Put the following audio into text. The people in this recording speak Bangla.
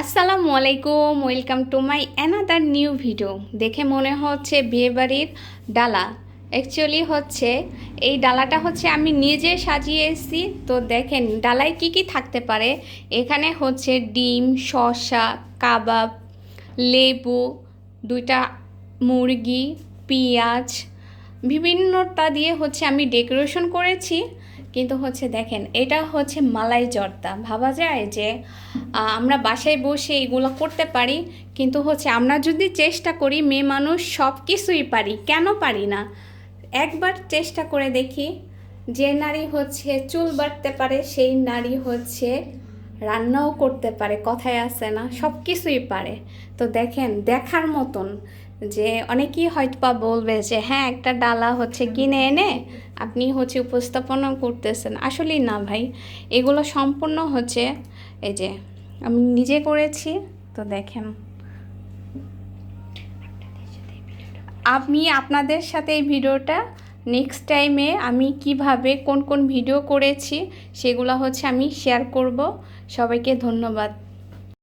আসসালামু আলাইকুম, welcome to my another new video. দেখে মনে হচ্ছে বিয়েবাড়ির ডালা। অ্যাকচুয়ালি হচ্ছে, এই ডালাটা হচ্ছে আমি নিজে সাজিয়ে এসেছি তো দেখেন, ডালায় কি কি থাকতে পারে? এখানে হচ্ছে ডিম, শসা, কাবাব, লেবু, দুইটা মুরগি, পেঁয়াজ, বিভিন্নটা দিয়ে হচ্ছে আমি ডেকোরেশন করেছি। কিন্তু হচ্ছে দেখেন, এটা হচ্ছে মালাই জর্দা। ভাবা যায় যে আমরা বাসায় বসে এগুলো করতে পারি, কিন্তু হচ্ছে আমরা যদি চেষ্টা করি, মেয়ে মানুষ সব কিছুই পারি, কেন পারি না? একবার চেষ্টা করে দেখি, যে নারী হচ্ছে চুল বাড়তে পারে, সেই নারী হচ্ছে রান্নাও করতে পারে, কথায় আছে না সব কিছুই পারে। তো দেখেন, দেখার মতন যে অনেকেই হয়তো বা বলবে যে হ্যাঁ একটা ডালা হচ্ছে কিনে এনে আপনি হচ্ছে উপস্থাপনা করতেছেন। আসলেই না ভাই। এগুলো সম্পূর্ণ হচ্ছে এই যে, আমি নিজে করেছি, তো দেখেন। আমি আপনাদের সাথে এই ভিডিওটা নেক্সট টাইমে আমি কীভাবে কোন কোন ভিডিও করেছি, সেগুলো হচ্ছে আমি শেয়ার করব। সবাইকে ধন্যবাদ।